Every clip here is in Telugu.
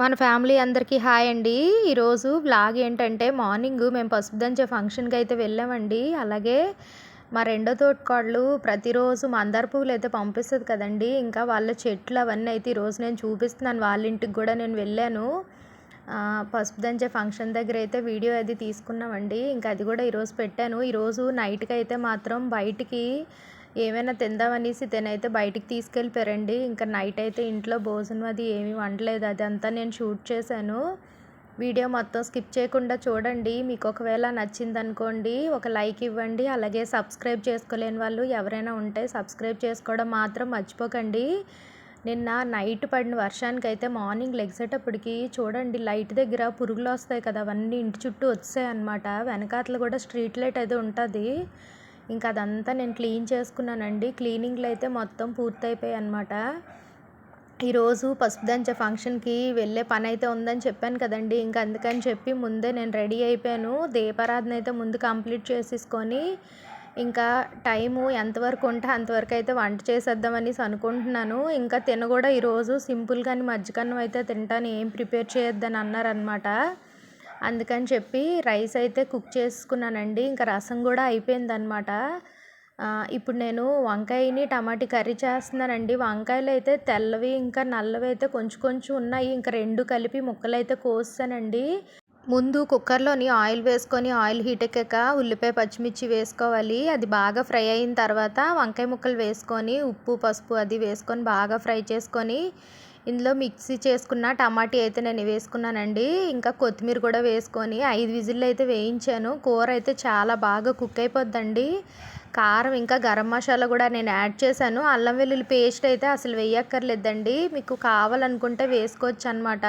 మన ఫ్యామిలీ అందరికీ హాయ్ అండి. ఈరోజు బ్లాగ్ ఏంటంటే మార్నింగ్ మేము పసుపు దంచే ఫంక్షన్కి అయితే వెళ్ళామండి. అలాగే మా రెండో తోటికోడలు ప్రతిరోజు మందార పువ్వులు అయితే పంపిస్తుంది కదండి. ఇంకా వాళ్ళ చెట్లు అవన్నీ అయితే ఈరోజు నేను చూపిస్తున్నాను. వాళ్ళ ఇంటికి కూడా నేను వెళ్ళాను. పసుపు దంచే ఫంక్షన్ దగ్గర అయితే వీడియో అది తీసుకున్నామండి. ఇంకా అది కూడా ఈరోజు పెట్టాను. ఈరోజు నైట్కి అయితే మాత్రం బయటికి ఏమైనా తిందామనేసి తినైతే బయటికి తీసుకెళ్ళిపోయారండి. ఇంకా నైట్ అయితే ఇంట్లో భోజనం అది ఏమీ వండలేదు. అదంతా నేను షూట్ చేశాను. వీడియో మొత్తం స్కిప్ చేయకుండా చూడండి. మీకు ఒకవేళ నచ్చింది అనుకోండి ఒక లైక్ ఇవ్వండి. అలాగే సబ్స్క్రైబ్ చేసుకోలేని వాళ్ళు ఎవరైనా ఉంటే సబ్స్క్రైబ్ చేసుకోవడం మాత్రం మర్చిపోకండి. నిన్న నైట్ పడిన వర్షానికి అయితే మార్నింగ్ లెగ్సేటప్పటికి చూడండి లైట్ దగ్గర పురుగులు వస్తాయి కదా అవన్నీ ఇంటి చుట్టూ వచ్చాయి అనమాట వెనకాతలు కూడా స్ట్రీట్ లైట్ అయితే ఉంటుంది. ఇంకా అదంతా నేను క్లీన్ చేసుకున్నానండి. క్లీనింగ్లో అయితే మొత్తం పూర్తయిపోయాయి అనమాట ఈరోజు పసుపు దంచే ఫంక్షన్కి వెళ్ళే పని అయితే ఉందని చెప్పాను కదండి. ఇంకా అందుకని చెప్పి ముందే నేను రెడీ అయిపోయాను. దీపారాధన అయితే ముందు కంప్లీట్ చేసేసుకొని ఇంకా టైము ఎంతవరకు ఉంటే అంతవరకు అయితే వంట చేసేద్దామనేసి అనుకుంటున్నాను. ఇంకా తిన కూడా ఈరోజు సింపుల్గాని మజ్జిగన్నం అయితే తింటాను. ఏం ప్రిపేర్ చేయొద్దని అన్నారనమాట అందుకని చెప్పి రైస్ అయితే కుక్ చేసుకున్నానండి. ఇంకా రసం కూడా అయిపోయిందనమాట ఇప్పుడు నేను వంకాయని టమాటా కర్రీ చేస్తున్నానండి. వంకాయలు అయితే తెల్లవి ఇంకా నల్లవి అయితే కొంచెం కొంచెం ఉన్నాయి. ఇంకా రెండు కలిపి ముక్కలు అయితే కోసానండి ముందు కుక్కర్లోని ఆయిల్ వేసుకొని ఆయిల్ హీట్ ఎక్కాక ఉల్లిపాయ పచ్చిమిర్చి వేసుకోవాలి. అది బాగా ఫ్రై అయిన తర్వాత వంకాయ ముక్కలు వేసుకొని ఉప్పు పసుపు అది వేసుకొని బాగా ఫ్రై చేసుకొని ఇందులో మిక్సీ చేసుకున్న టమాటీ అయితే నేను వేసుకున్నానండి. ఇంకా కొత్తిమీర కూడా వేసుకొని ఐదు విజిల్లు అయితే వేయించాను. కూర అయితే చాలా బాగా కుక్ అయిపోద్దండి. కారం ఇంకా గరం మసాలా కూడా నేను యాడ్ చేశాను. అల్లం వెల్లుల్లి పేస్ట్ అయితే అసలు వేయక్కర్లేదండి. మీకు కావాలనుకుంటే వేసుకోవచ్చు అనమాట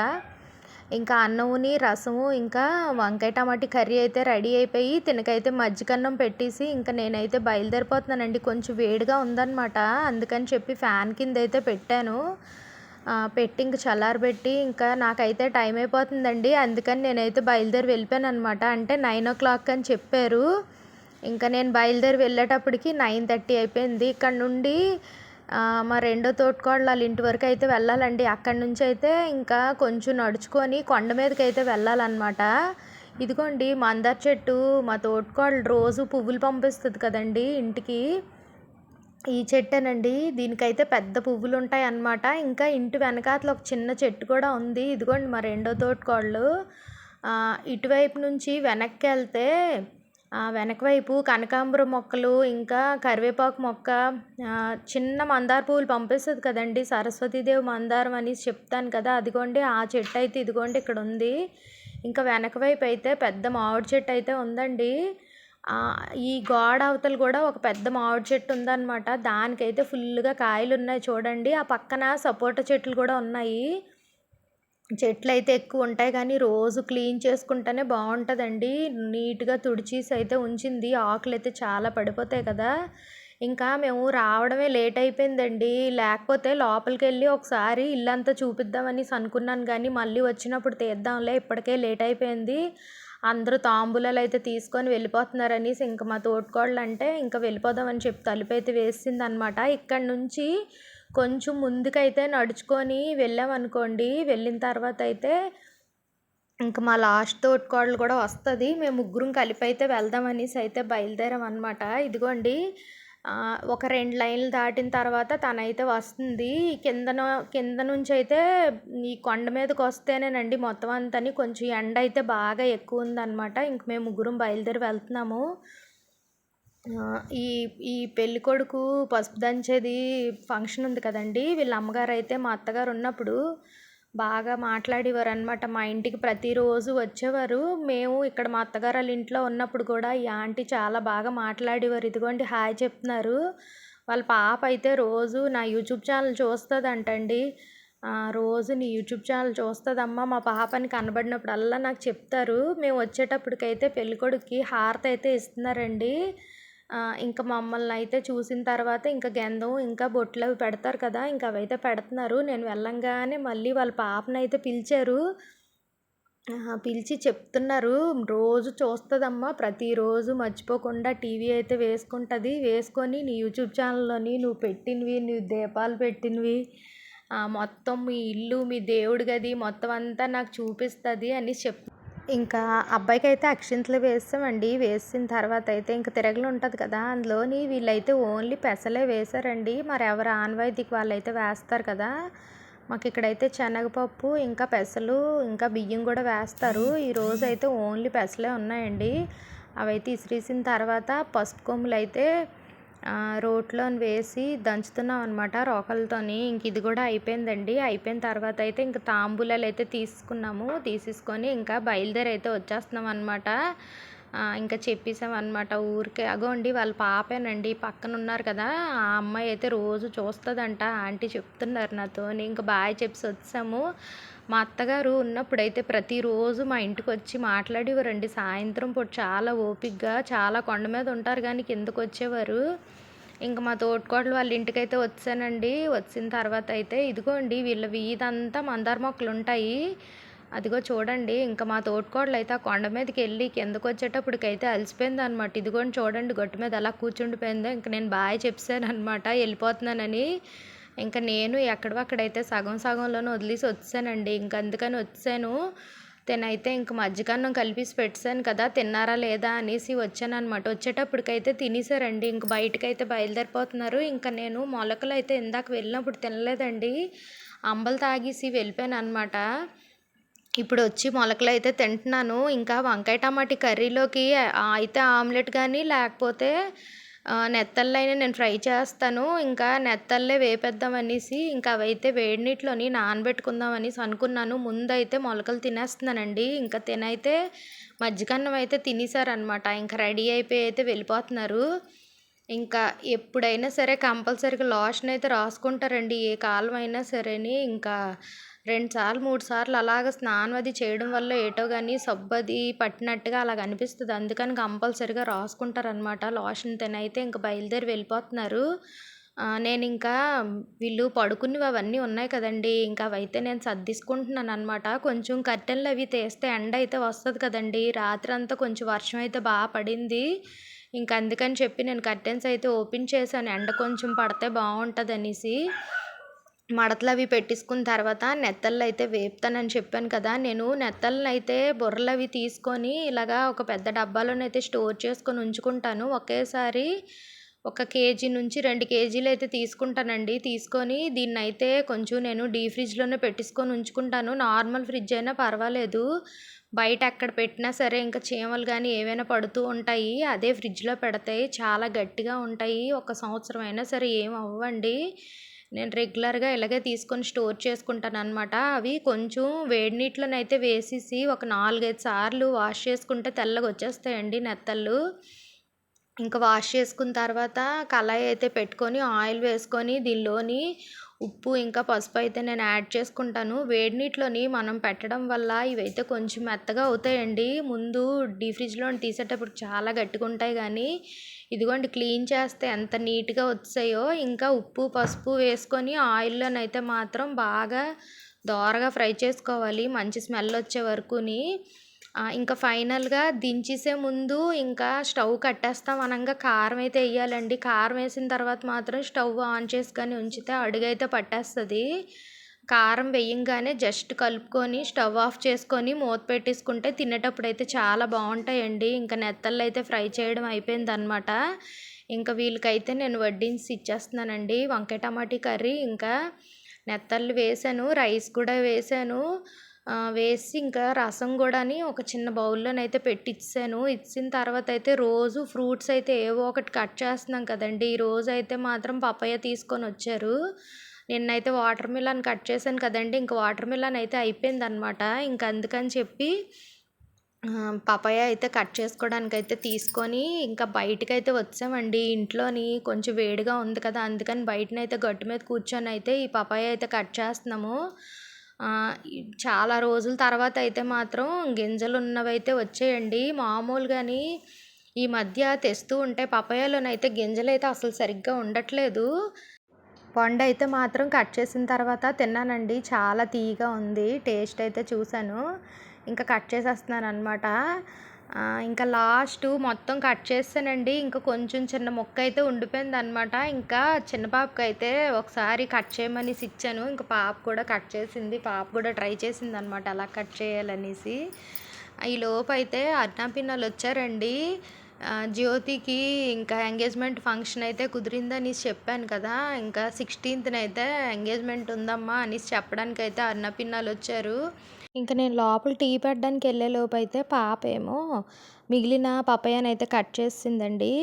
ఇంకా అన్నముని రసము ఇంకా వంకాయ టమాటీ కర్రీ అయితే రెడీ అయిపోయి తినకైతే మజ్జిగన్నం పెట్టేసి ఇంకా నేనైతే బయలుదేరిపోతున్నానండి. కొంచెం వేడిగా ఉందన్నమాట. అందుకని చెప్పి ఫ్యాన్ కింద అయితే పెట్టాను. పెట్టి ఇంక చల్లారబెట్టి ఇంకా నాకైతే టైం అయిపోతుందండి. అందుకని నేనైతే బయలుదేరి వెళ్ళిపోయాను అనమాట అంటే నైన్ ఓ క్లాక్ అని చెప్పారు. ఇంకా నేను బయలుదేరి వెళ్ళేటప్పటికి నైన్ థర్టీ అయిపోయింది. ఇక్కడ నుండి మా రెండో తోటకోడలు వాళ్ళ ఇంటి వరకు అయితే వెళ్ళాలండి. అక్కడి నుంచి అయితే ఇంకా కొంచెం నడుచుకొని కొండ మీదకి అయితే వెళ్ళాలన్నమాట. ఇదిగోండి మందార చెట్టు మా తోటకోడలు రోజు పువ్వులు పంపిస్తుంది కదండి ఇంటికి. ఈ చెట్టేనండి దీనికైతే పెద్ద పువ్వులు ఉంటాయి అన్నమాట ఇంకా ఇంటి వెనకాతల ఒక చిన్న చెట్టు కూడా ఉంది. ఇదిగోండి మా రెండో తోటకోళ్ళు. ఇటువైపు నుంచి వెనక్కి వెళ్తే వెనక వైపు కనకాంబరం మొక్కలు ఇంకా కరివేపాకు మొక్క చిన్న మందార పువ్వులు పంపిస్తుంది కదండి. సరస్వతీదేవి మందారం అని చెప్తాను కదా. అదిగోండి ఆ చెట్టు అయితే ఇదిగోండి ఇక్కడ ఉంది ఇంకా వెనక వైపు అయితే పెద్ద మామిడి చెట్టు అయితే ఉందండి. ఈ గోడ అవతల కూడా ఒక పెద్ద మామిడి చెట్టు ఉందన్నమాట. దానికైతే ఫుల్గా కాయలు ఉన్నాయి చూడండి. ఆ పక్కన సపోటా చెట్లు కూడా ఉన్నాయి. చెట్లు అయితే ఎక్కువ ఉంటాయి కానీ రోజు క్లీన్ చేసుకుంటేనే బాగుంటుందండి. నీట్గా తుడిచేసి అయితే ఉంచింది. ఆకులు అయితే చాలా పడిపోతాయి కదా. ఇంకా మేము రావడమే లేట్ అయిపోయిందండి. లేకపోతే లోపలికి వెళ్ళి ఒకసారి ఇల్లంతా చూపిద్దామని అనుకున్నాను కానీ మళ్ళీ వచ్చినప్పుడు తీద్దాంలే ఇప్పటికే లేట్ అయిపోయింది. అందరూ తాంబూలాలు అయితే తీసుకొని వెళ్ళిపోతున్నారు అనేసి ఇంకా మా తోటికోడలు అంటే ఇంకా వెళ్ళిపోదామని చెప్పి తలుపు అయితే వేసింది అనమాట ఇక్కడ నుంచి కొంచెం ముందుకైతే నడుచుకొని వెళ్ళామనుకోండి వెళ్ళిన తర్వాత అయితే ఇంకా మా లాస్ట్ తోటికోడలు కూడా వస్తుంది. మేము ముగ్గురం కలిపి అయితే వెళ్దాం అనేసి అయితే బయలుదేరాం అనమాట ఇదిగోండి ఒక రెండు లైన్లు దాటిన తర్వాత తనైతే వస్తుంది. కిందన కింద నుంచి అయితే ఈ కొండ మీదకి వస్తేనేనండి మొత్తం అంతని కొంచెం ఎండ అయితే బాగా ఎక్కువ ఉందన్నమాట. ఇంక మేము ముగ్గురం బయలుదేరి వెళ్తున్నాము. ఈ ఈ పెళ్ళి కొడుకు పసుపు దంచేది ఫంక్షన్ ఉంది కదండి. వీళ్ళ అమ్మగారు అయితే మా అత్తగారు ఉన్నప్పుడు బాగా మాట్లాడేవారు అనమాట మా ఇంటికి ప్రతిరోజు వచ్చేవారు. మేము ఇక్కడ మా అత్తగారు వాళ్ళ ఇంట్లో ఉన్నప్పుడు కూడా ఈ ఆంటీ చాలా బాగా మాట్లాడేవారు. ఇదిగోండి హాయ్ చెప్తున్నారు. వాళ్ళ పాప అయితే రోజు నా యూట్యూబ్ ఛానల్ చూస్తుందంటండి. రోజు నీ యూట్యూబ్ ఛానల్ చూస్తుందమ్మా. మా పాపని కనబడినప్పుడల్లా నాకు చెప్తారు. మేము వచ్చేటప్పటికైతే పెళ్ళికొడుకుకి హారతి అయితే ఇస్తున్నారండి. ఇంకా మమ్మల్ని అయితే చూసిన తర్వాత ఇంకా గంధం ఇంకా బొట్లు అవి పెడతారు కదా ఇంకా అవి అయితే పెడుతున్నారు. నేను వెళ్ళంగానే మళ్ళీ వాళ్ళ పాపనైతే పిలిచారు. పిలిచి చెప్తున్నారు. రోజు చూస్తుందమ్మా ప్రతిరోజు మర్చిపోకుండా టీవీ అయితే వేసుకుంటుంది. వేసుకొని నీ యూట్యూబ్ ఛానల్లోని నువ్వు పెట్టినవి నువ్వు దీపాలు పెట్టినవి మొత్తం మీ ఇల్లు మీ దేవుడి గది మొత్తం అంతా నాకు చూపిస్తుంది అని చెప్ ఇంకా అబ్బాయికి అయితే అక్షింతలు వేస్తామండి. వేసిన తర్వాత అయితే ఇంకా తిరగలు ఉంటుంది కదా అందులోని వీళ్ళైతే ఓన్లీ పెసలే వేశారండి. మరి ఎవరు ఆన్వైదికి వాళ్ళైతే వేస్తారు కదా. మాకు ఇక్కడైతే శనగపప్పు ఇంకా పెసలు ఇంకా బియ్యం కూడా వేస్తారు. ఈరోజు అయితే ఓన్లీ పెసలే ఉన్నాయండి. అవైతే ఇసిరేసిన తర్వాత పసుపు కొమ్ములు అయితే రోట్లో వేసి దంచుతున్నాం అనమాట రోకలతోని. ఇంక ఇది కూడా అయిపోయిందండి. అయిపోయిన తర్వాత అయితే ఇంక తాంబూలాలు అయితే తీసుకున్నాము. తీసేసుకొని ఇంకా బయలుదేరి అయితే వచ్చేస్తున్నాం అనమాట ఇంకా చెప్పేసాం అనమాట ఊరికే. అగోండి వాళ్ళ పాపేనండి. పక్కన ఉన్నారు కదా. ఆ అమ్మాయి అయితే రోజు చూస్తుందంట. ఆంటీ చెప్తున్నారు నాతో ఇంకా బాయ్ చెప్పి వచ్చాము. మా అత్తగారు ఉన్నప్పుడైతే ప్రతిరోజు మా ఇంటికి వచ్చి మాట్లాడేవారండి. సాయంత్రం పూట చాలా ఓపిగ్గా చాలా కొండ మీద ఉంటారు కానీ కిందకు వచ్చేవారు. ఇంకా మా తోటకోడలు వాళ్ళ ఇంటికైతే వచ్చానండి. వచ్చిన తర్వాత అయితే ఇదిగోండి వీళ్ళ వీధంతా మందార మొక్కలు ఉంటాయి. అదిగో చూడండి ఇంకా మా తోటకోడలు అయితే ఆ కొండ మీదకి వెళ్ళి కిందకు వచ్చేటప్పటికైతే అలసిపోయింది అనమాట ఇదిగోండి చూడండి గట్టు మీద అలా కూర్చుండిపోయిందో ఇంకా నేను బాగా చెప్పాను అనమాట వెళ్ళిపోతున్నానని. ఇంకా నేను ఎక్కడో అక్కడైతే సగం సగంలోనే వదిలేసి వచ్చానండి. ఇంక అందుకని వచ్చాను. తినైతే ఇంక మజ్జిగన్నం కలిపేసి పెట్టాను కదా తిన్నారా లేదా అనేసి వచ్చాను అనమాట వచ్చేటప్పటికైతే తినేసారండి. ఇంక బయటకైతే బయలుదేరిపోతున్నారు. ఇంకా నేను మొలకలు అయితే ఇందాక వెళ్ళినప్పుడు తినలేదండి. అంబలు తాగేసి వెళ్ళిపోయాను అనమాట ఇప్పుడు వచ్చి మొలకలు అయితే తింటున్నాను. ఇంకా వంకాయ టమాటీ కర్రీలోకి అయితే ఆమ్లెట్ కానీ లేకపోతే నెత్తళ్ళైనా నేను ఫ్రై చేస్తాను. ఇంకా నెత్తళ్ళే వేపేద్దాం అనేసి ఇంకా అవైతే వేడి నీటిలోని నానబెట్టుకుందాం అనేసి అనుకున్నాను. ముందైతే మొలకలు తినేస్తున్నానండి. ఇంకా తినైతే మజ్జిగన్నం అయితే తినేసారనమాట ఇంకా రెడీ అయిపోయి అయితే వెళ్ళిపోతున్నారు. ఇంకా ఎప్పుడైనా సరే కంపల్సరీగా లోషన్ అయితే రాసుకుంటారండి. ఏ కాలం అయినా సరేని ఇంకా రెండు సార్లు మూడు సార్లు అలాగ స్నానం అది చేయడం వల్ల ఏటో కానీ సబ్బు అది పట్టినట్టుగా అలాగ అనిపిస్తుంది అందుకని కంపల్సరీగా రాసుకుంటారనమాట లోషన్ తినైతే ఇంకా బయలుదేరి వెళ్ళిపోతున్నారు. నేను ఇంకా వీళ్ళు పడుకున్నవి అవన్నీ ఉన్నాయి కదండి. ఇంకా అవైతే నేను సర్దిసుకుంటున్నాను అనమాట కొంచెం కర్టెన్లు అవి తీస్తే ఎండ అయితే వస్తుంది కదండి. రాత్రి అంతా కొంచెం వర్షం అయితే బాగా పడింది. ఇంకా అందుకని చెప్పి నేను కర్టెన్స్ అయితే ఓపెన్ చేశాను. ఎండ కొంచెం పడితే బాగుంటుంది అనేసి మడతలు అవి పెట్టేసుకున్న తర్వాత నెత్తళ్ళు అయితే వేపుతానని చెప్పాను కదా నేను నెత్తళ్ళని అయితే బుర్రలు అవి తీసుకొని ఇలాగా ఒక పెద్ద డబ్బాలోనైతే స్టోర్ చేసుకొని ఉంచుకుంటాను. ఒకేసారి ఒక కేజీ నుంచి రెండు కేజీలు అయితే తీసుకుంటానండి. తీసుకొని దీన్ని అయితే కొంచెం నేను డీ ఫ్రిడ్జ్లోనే పెట్టేసుకొని ఉంచుకుంటాను. నార్మల్ ఫ్రిడ్జ్ అయినా పర్వాలేదు. బయట ఎక్కడ పెట్టినా సరే ఇంకా చీమలు కానీ ఏవైనా పడుతూ ఉంటాయి. అదే ఫ్రిడ్జ్లో పెడతాయి చాలా గట్టిగా ఉంటాయి. ఒక సంవత్సరం అయినా సరే ఏం అవ్వండి. నేను రెగ్యులర్గా ఇలాగే తీసుకొని స్టోర్ చేసుకుంటాను అనమాట అవి కొంచెం వేడి నీటిలోనైతే వేసేసి ఒక నాలుగైదు సార్లు వాష్ చేసుకుంటే తెల్లగా వచ్చేస్తాయండి నెత్తళ్ళు. ఇంకా వాష్ చేసుకున్న తర్వాత కళాయి అయితే పెట్టుకొని ఆయిల్ వేసుకొని దీనిలోని ఉప్పు ఇంకా పసుపు అయితే నేను యాడ్ చేసుకుంటాను. వేడి నీటిలోని మనం పెట్టడం వల్ల ఇవైతే కొంచెం మెత్తగా అవుతాయండి. ముందు డీ ఫ్రిడ్జ్లో తీసేటప్పుడు చాలా గట్టిగా ఉంటాయి కానీ ఇదిగోండి క్లీన్ చేస్తే ఎంత నీట్గా వచ్చాయో. ఇంకా ఉప్పు పసుపు వేసుకొని ఆయిల్లోనైతే మాత్రం బాగా దోరగా ఫ్రై చేసుకోవాలి. మంచి స్మెల్ వచ్చే వరకుని. ఇంకా ఫైనల్గా దించేసే ముందు ఇంకా స్టవ్ కట్టేస్తాం అనగా కారం అయితే వేయాలండి. కారం వేసిన తర్వాత మాత్రం స్టవ్ ఆన్ చేసుకొని ఉంచితే అడుగైతే పట్టేస్తుంది. కారం వేయంగానే జస్ట్ కలుపుకొని స్టవ్ ఆఫ్ చేసుకొని మూత పెట్టేసుకుంటే తినేటప్పుడు అయితే చాలా బాగుంటాయండి. ఇంకా నెత్తళ్ళు అయితే ఫ్రై చేయడం అయిపోయింది అనమాట ఇంకా వీళ్ళకైతే నేను వడ్డించి ఇచ్చేస్తున్నానండి. వంకాయ టమాటీ కర్రీ ఇంకా నెత్తళ్ళు వేసాను రైస్ కూడా వేసాను. వేసి ఇంకా రసం కూడాని ఒక చిన్న బౌల్లోనైతే పెట్టి ఇచ్చాను ఇచ్చిన తర్వాత అయితే రోజు ఫ్రూట్స్ అయితే ఏవో ఒకటి కట్ చేస్తున్నాం కదండి. ఈ రోజు అయితే మాత్రం పపాయ తీసుకొని వచ్చారు. నిన్నైతే వాటర్ మిలన్ కట్ చేశాను కదండి. ఇంకా వాటర్ మిలన్ అయితే అయిపోయింది అనమాట ఇంక అందుకని చెప్పి పపాయ అయితే కట్ చేసుకోవడానికి అయితే తీసుకొని ఇంకా బయటకు అయితే వచ్చామండి. ఇంట్లోని కొంచెం వేడిగా ఉంది కదా అందుకని బయటనైతే గట్టు మీద కూర్చొని అయితే ఈ పపాయ అయితే కట్ చేస్తున్నాము. చాలా రోజుల తర్వాత అయితే మాత్రం గింజలు ఉన్నవైతే వచ్చేయండి. మామూలుగాని ఈ మధ్య తెస్తూ ఉంటే పపాయాలోనైతే గింజలు అయితే అసలు సరిగ్గా ఉండట్లేదు. పండు అయితే మాత్రం కట్ చేసిన తర్వాత తిన్నానండి చాలా తీయగా ఉంది టేస్ట్ అయితే చూశాను ఇంకా కట్ చేసేస్తున్నాను అనమాట ఇంకా లాస్ట్ మొత్తం కట్ చేస్తానండి ఇంకా కొంచెం చిన్న ముక్క అయితే ఉండిపోయింది అనమాట ఇంకా చిన్న పాపకైతే ఒకసారి కట్ చేయమనేసి ఇచ్చాను. ఇంకా పాప కూడా కట్ చేసింది. పాప కూడా ట్రై చేసింది అనమాట అలా కట్ చేయాలనేసి. ఈ ఈలోపైతే అర్నా పిన్నలొచ్చారండి. వచ్చారండి జ్యోతికి ఇంకా ఎంగేజ్‌మెంట్ ఫంక్షన్ అయితే కుదిరిందనేసి చెప్పాను కదా! ఇంకా 16థ్‌నైతే ఎంగేజ్‌మెంట్ ఉందమ్మా అనేసి చెప్పడానికి అయితే అన్నపిన్నాలు వచ్చారు ఇంక నేను లోపల టీ పెట్టడానికి వెళ్ళే లోపైతే పాప పాపేమో మిగిలిన పపాయానైతే కట్ చేసిందండి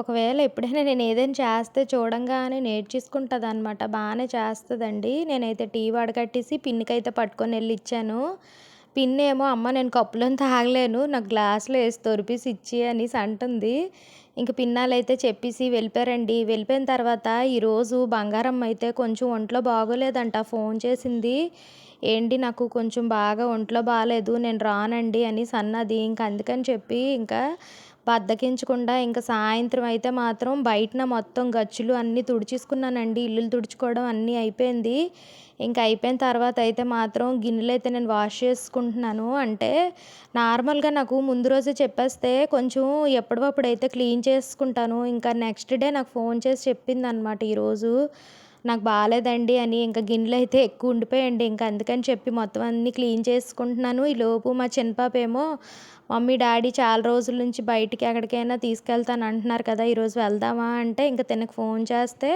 ఒకవేళ ఎప్పుడైనా నేను ఏదైనా చేస్తే చూడంగానే నేర్చేసుకుంటదనమాట. బాగానే చేస్తుందండి నేనైతే టీ వడకట్టేసి పిన్నికైతే పట్టుకొనెళ్ళి ఇచ్చాను. పిన్నేమో అమ్మ నేను కప్పులోని తాగలేను. నాకు గ్లాస్‌లో వేసి తొరిపేసి ఇచ్చి అనేసి అంటుంది. ఇంక పిన్నాలైతే చెప్పేసి వెళ్ళిపోయారండి. వెళ్ళిపోయిన తర్వాత ఈరోజు బంగారం అయితే కొంచెం ఒంట్లో బాగోలేదంట. ఫోన్ చేసింది. ఏంటి నాకు కొంచెం బాగా ఒంట్లో బాగాలేదు నేను రానండి అనేసి అన్నది. ఇంక అందుకని చెప్పి ఇంకా బద్దకించకుండా ఇంకా సాయంత్రం అయితే మాత్రం బయటన మొత్తం గచ్చులు అన్నీ తుడిచేసుకున్నానండి. ఇల్లులు తుడుచుకోవడం అన్నీ అయిపోయింది. ఇంక అయిపోయిన తర్వాత అయితే మాత్రం గిన్నెలు అయితే నేను వాష్ చేసుకుంటున్నాను. అంటే నార్మల్‌గా నాకు ముందు రోజే చెప్పేస్తే కొంచెం ఎప్పటివప్పుడైతే క్లీన్ చేసుకుంటాను. ఇంకా నెక్స్ట్ డే నాకు ఫోన్ చేసి చెప్పింది అనమాట ఈరోజు. నాకు బాగాలేదండి అని. ఇంకా గిన్నెలు అయితే ఎక్కువ ఉండిపోయండి ఇంకా అందుకని చెప్పి మొత్తం అన్నీ క్లీన్ చేసుకుంటున్నాను. ఈలోపు మా చిన్నపాప ఏమో మమ్మీ, డాడీ చాలా రోజుల నుంచి బయటికి ఎక్కడికైనా తీసుకెళ్తాను అంటున్నారు కదా! ఈరోజు వెళ్దామా అంటే ఇంక తినకు ఫోన్ చేస్తే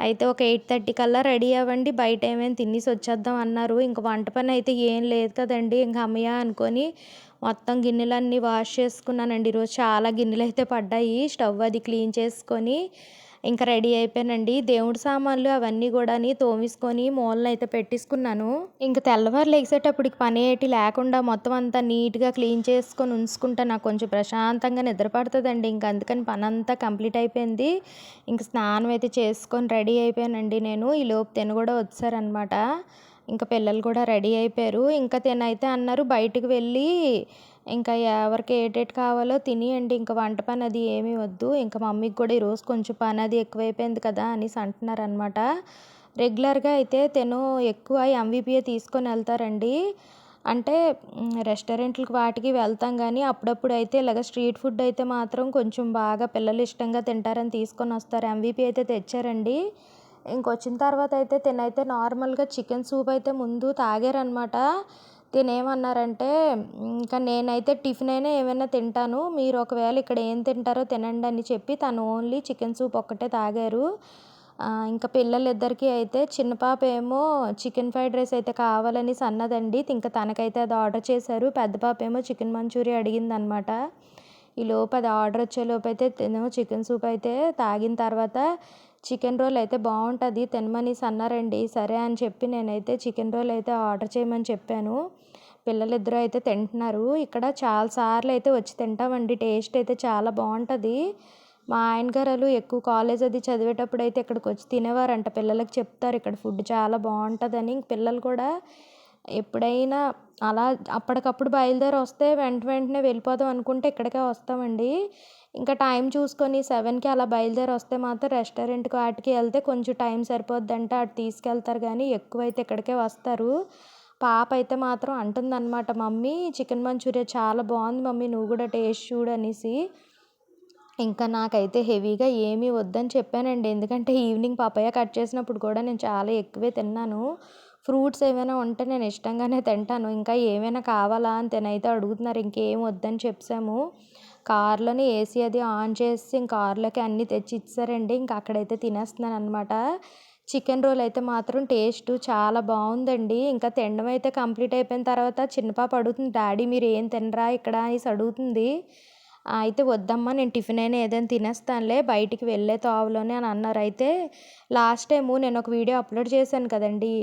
అయితే ఒక 8:30 కల్లా రెడీ అవ్వండి. బయట ఏమైనా తినేసి వచ్చేద్దాం అన్నారు. ఇంక వంట పని అయితే ఏం లేదు కదండి ఇంకా అమ్మయ్య అనుకొని మొత్తం గిన్నెలన్నీ వాష్ చేసుకున్నానండి. ఈరోజు చాలా గిన్నెలు అయితే పడ్డాయి. స్టవ్ అది క్లీన్ చేసుకొని ఇంకా రెడీ అయిపోయానండి. దేవుడి సామాన్లు అవన్నీ కూడా తోమేసుకొని మూలనైతే పెట్టేసుకున్నాను. ఇంక తెల్లవారు లెగిసేటప్పటికి పని ఏటి లేకుండా మొత్తం అంతా నీట్‌గా క్లీన్ చేసుకొని ఉంచుకుంటే నాకు కొంచెం ప్రశాంతంగా నిద్ర ఇంకా ఇంక అందుకని పనంతా కంప్లీట్ అయిపోయింది. ఇంక స్నానం అయితే చేసుకొని రెడీ అయిపోయానండి నేను. ఈ లోపు తిన కూడా వచ్చారనమాట. ఇంకా పిల్లలు కూడా రెడీ అయిపోయారు. ఇంకా తినైతే అన్నారు బయటికి వెళ్ళి ఇంకా ఎవరికి ఏటేటి కావాలో తినేయండి. ఇంకా వంట పని అది ఏమీ వద్దు. ఇంక మమ్మీకి కూడా ఈరోజు కొంచెం పని అది ఎక్కువైపోయింది కదా! అనేసి అంటున్నారనమాట. రెగ్యులర్‌గా అయితే తను ఎక్కువ ఎంవిపిఏ తీసుకొని వెళ్తారండి అంటే రెస్టారెంట్లకు వాటికి వెళ్తాం కానీ అప్పుడప్పుడు అయితే ఇలాగ స్ట్రీట్ ఫుడ్ అయితే మాత్రం కొంచెం బాగా పిల్లలు ఇష్టంగా తింటారని తీసుకొని వస్తారు ఎంవిపి అయితే తెచ్చారండి. ఇంకొచ్చిన తర్వాత అయితే తినైతే నార్మల్‌గా చికెన్ సూప్ అయితే ముందు తాగారనమాట. తినేమన్నారంటే ఇంకా నేనైతే టిఫిన్ అయినా ఏమైనా తింటాను. మీరు ఒకవేళ ఇక్కడ ఏం తింటారో తినండి అని చెప్పి తను ఓన్లీ చికెన్ సూప్ ఒక్కటే తాగారు. ఇంకా పిల్లలిద్దరికీ అయితే చిన్న పాప ఏమో చికెన్ ఫ్రైడ్ రైస్ అయితే కావాలనేసి అన్నదండి. ఇంకా తనకైతే అది ఆర్డర్ చేశారు. పెద్ద పాప ఏమో చికెన్ మంచూరియా అడిగిందనమాట. లోపు అది ఆర్డర్ వచ్చేలోపు అయితే చికెన్ సూప్ అయితే తాగిన తర్వాత చికెన్ రోల్ అయితే బాగుంటుంది తినమనేసి అన్నారండి. సరే అని చెప్పి నేనైతే చికెన్ రోల్ అయితే ఆర్డర్ చేయమని చెప్పాను. పిల్లలిద్దరూ అయితే తింటున్నారు. ఇక్కడ చాలా సార్లు అయితే వచ్చి తింటామండి. టేస్ట్ అయితే చాలా బాగుంటుంది మా ఆయన గారు ఎక్కువ కాలేజ్ అది చదివేటప్పుడు అయితే ఇక్కడికి వచ్చి తినేవారంట. పిల్లలకి చెప్తారు ఇక్కడ ఫుడ్ చాలా బాగుంటుందని పిల్లలు కూడా ఎప్పుడైనా అలా అప్పటికప్పుడు బయలుదేరి వస్తే వెంట వెంటనే వెళ్ళిపోదాం అనుకుంటే ఇక్కడికే వస్తామండి. ఇంకా టైం చూసుకొని సెవెన్కి అలా బయలుదేరి వస్తే మాత్రం రెస్టారెంట్‌కి వాటికి వెళ్తే కొంచెం టైం సరిపోద్దంటే అటు తీసుకెళ్తారు కానీ ఎక్కువైతే ఇక్కడికే వస్తారు. పాప అయితే మాత్రం అంటుందనమాట మమ్మీ చికెన్ మంచూరియా చాలా బాగుంది మమ్మీ నువ్వు కూడా టేస్ట్ చూడు అనేసి. ఇంకా నాకైతే హెవీగా ఏమీ వద్దని చెప్పానండి. ఎందుకంటే ఈవినింగ్ పపాయ కట్ చేసినప్పుడు కూడా నేను చాలా ఎక్కువే తిన్నాను. ఫ్రూట్స్ ఏమైనా ఉంటే నేను ఇష్టంగానే తింటాను. ఇంకా ఏమైనా కావాలా అని తినైతే అడుగుతున్నారు. ఇంకేం వద్దని చెప్పాము కార్‌లోనే ఏసీ అది ఆన్ చేసి ఇంక కార్‌లోకి అన్నీ తెచ్చి ఇచ్చేసారండి. ఇంక అక్కడైతే తినేస్తున్నాననమాట. చికెన్ రోల్ అయితే మాత్రం టేస్టు చాలా బాగుందండి ఇంకా తినడం అయితే కంప్లీట్ అయిపోయిన తర్వాత చిన్న పాప అడుగుతుంది డాడీ మీరు ఏం తినరా ఇక్కడ అనేసి అడుగుతుంది. అయితే వద్దమ్మా నేను టిఫిన్ అయినా ఏదైనా తినేస్తానులే బయటికి వెళ్ళే తోవలోనే అని అన్నారు. అయితే లాస్ట్ టైము నేను ఒక వీడియో అప్లోడ్ చేశాను కదండీ!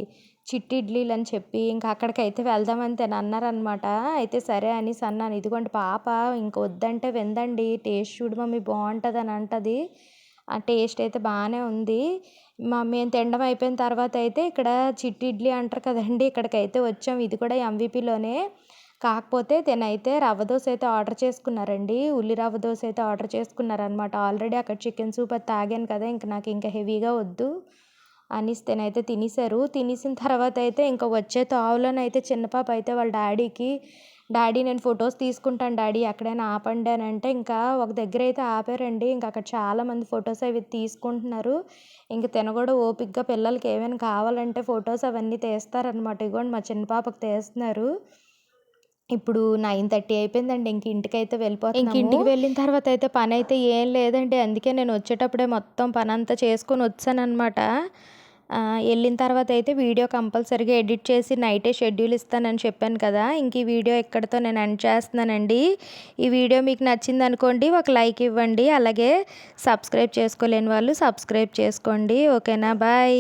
చిట్టి ఇడ్లీలు అని చెప్పి ఇంకా అక్కడికైతే వెళ్దామని తిను అన్నారనమాట. అయితే సరే అనేసి అన్నాను. ఇదిగోండి పాప ఇంక వద్దంటే విందండి టేస్ట్ చూడు మమ్మీ బాగుంటుంది అని అంటుంది ఆ టేస్ట్ అయితే బాగానే ఉంది. మ మేము తినడం అయిపోయిన తర్వాత అయితే ఇక్కడ చిట్టి ఇడ్లీ అంటారు కదండి ఇక్కడికైతే వచ్చాం. ఇది కూడా ఎంవిపిలోనే కాకపోతే తినైతే రవ్వ దోశ అయితే ఆర్డర్ చేసుకున్నారండి. ఉల్లి రవ్వ దోశ అయితే ఆర్డర్ చేసుకున్నారనమాట. ఆల్రెడీ అక్కడ చికెన్ సూప్ అయితే తాగాను కదా! ఇంక నాకు ఇంకా హెవీగా వద్దు. అనిస్తేనైతే తినేశారు. తినేసిన తర్వాత అయితే ఇంకా వచ్చే తావులోనైతే చిన్న పాప అయితే వాళ్ళ డాడీకి డాడీ నేను ఫొటోస్ తీసుకుంటాను డాడీ ఎక్కడైనా ఆపండి అని అంటే ఇంకా ఒక దగ్గర అయితే ఆపారండి. ఇంకా అక్కడ చాలామంది ఫొటోస్ అవి తీసుకుంటున్నారు. ఇంక తిన కూడా ఓపిక్గా పిల్లలకి ఏమైనా కావాలంటే ఫొటోస్ అవన్నీ తీస్తారనమాట ఇగోండి మా చిన్న పాపకు తీస్తున్నారు. ఇప్పుడు నైన్ థర్టీ అయిపోయిందండి. ఇంక ఇంటికైతే వెళ్ళిపోతాను ఇంక ఇంటికి వెళ్ళిన తర్వాత అయితే పని అయితే ఏం లేదండి. అందుకే నేను వచ్చేటప్పుడే మొత్తం పని అంతా చేసుకొని వచ్చానమాట వెళ్ళిన తర్వాత అయితే వీడియో కంపల్సరీగా ఎడిట్ చేసి నైటే షెడ్యూల్ ఇస్తానని చెప్పాను కదా. ఇంక ఈ వీడియో ఇక్కడితో నేను ఎండ్ చేస్తున్నానండి. ఈ వీడియో మీకు నచ్చింది అనుకోండి ఒక లైక్ ఇవ్వండి. అలాగే సబ్స్క్రైబ్ చేసుకోలేని వాళ్ళు సబ్స్క్రైబ్ చేసుకోండి. ఓకేనా? బాయ్.